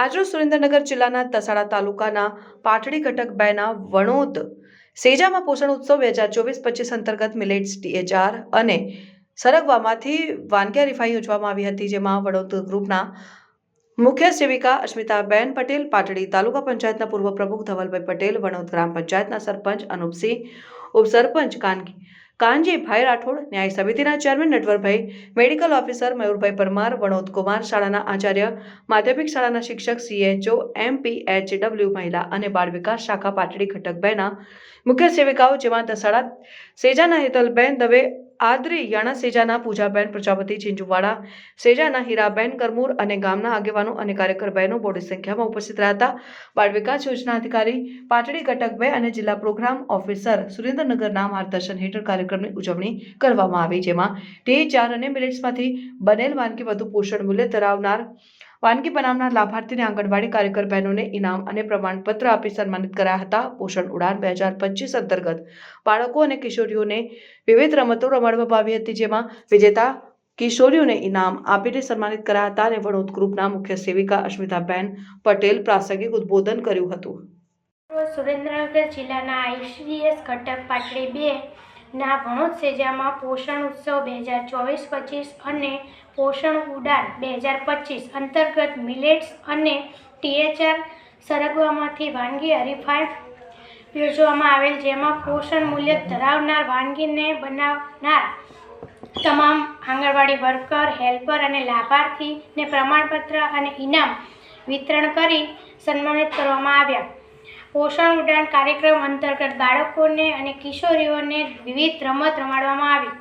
આજરોજ સુરેન્દ્રનગર જિલ્લાના તસાડા તાલુકાના પાટડી ઘટક બેના વણોદ સેજામાં પોષણ ઉત્સવ બે હજાર ચોવીસ પચીસ અંતર્ગત મિલેટ્સ ટીએચઆર અને સરગવામાંથી વાનગીયા રિફાઈ યોજવામાં આવી હતી, જેમાં વડોદ ગ્રુપના મુખ્ય સેવિકા અસ્મિતાબેન પટેલ, પાટડી તાલુકા પંચાયતના પૂર્વ પ્રમુખ ધવલભાઈ પટેલ, વણોદ ગ્રામ પંચાયતના સરપંચ અનુપસિંહ, ઉપસરપંચ કાનગી કાનજીભાઈ રાઠોડ, ન્યાય સમિતિના chairman Natvarbhai, medical officer Mayurbhai Parmar, Vanod Kumar શાળાના આચાર્ય, માધ્યમિક શાળાના શિક્ષક સીએચઓ, એમપીએચડબલ્યુ મહિલા અને બાળ વિકાસ શાખા પાટડી ઘટક બેના મુખ્ય સેવિકાઓ જેમાં દસાડા સેજાના હેતલબેન દવે આદરી યાણા સેજાના પૂજાબેન પ્રજાપતિ ચિંજુવાડા સેજાના હીરાબેન કરમૂર અને ગામના આગેવાનો અને કાર્યકર બહેનો મોટી સંખ્યામાં ઉપસ્થિત રહ્યા હતા. બાળ વિકાસ યોજના અધિકારી પાટડી ઘટક બે અને જિલ્લા પ્રોગ્રામ ઓફિસર સુરેન્દ્રનગરના માર્ગદર્શન હેઠળ કાર્યક્રમની ઉજવણી કરવામાં આવી, જેમાં તે ચાર અને મિલેટ્સમાંથી બનેલ વાનગી વધુ પોષણ મૂલ્ય ધરાવનાર વાનગી બનાવનાર લાભાર્થીને આંગણવાડી કાર્યકર બહેનોને ઇનામ અને પ્રમાણપત્ર આપી સન્માનિત કરાયા હતા. પોષણ ઉડાન બે હજાર પચીસ અંતર્ગત બાળકો અને કિશોરીઓને વિવિધ રમતો રમાડવામાં આવી હતી, જેમાં વિજેતા કિશોરીઓને ઇનામ આપીને સન્માનિત કરાયા હતા અને વડોદ ગ્રુપના મુખ્ય સેવિકા અશ્મિતાબેન પટેલ પ્રાસંગિક ઉદ્બોધન કર્યું હતું. સુરેન્દ્રનગર જિલ્લાના આઈસીએસ ઘટક પાટડી બે ના ભણોદ સેજામાં પોષણ ઉત્સવ બે હજાર ચોવીસ પચીસ અને પોષણ ઉડાન બે હજાર પચીસ અંતર્ગત મિલેટ્સ અને ટીએચઆર સરગવામાંથી વાનગી હરીફાઈ યોજવામાં આવેલ, જેમાં પોષણ મૂલ્ય ધરાવનાર વાનગીને બનાવનાર તમામ આંગણવાડી વર્કર, હેલ્પર અને લાભાર્થીને પ્રમાણપત્ર અને ઇનામ વિતરણ કરી સન્માનિત કરવામાં આવ્યા. પોષણ ઉડાન કાર્યક્રમ અંતર્ગત બાળકોને અને કિશોરીઓને વિવિધ રમત રમાડવામાં આવી.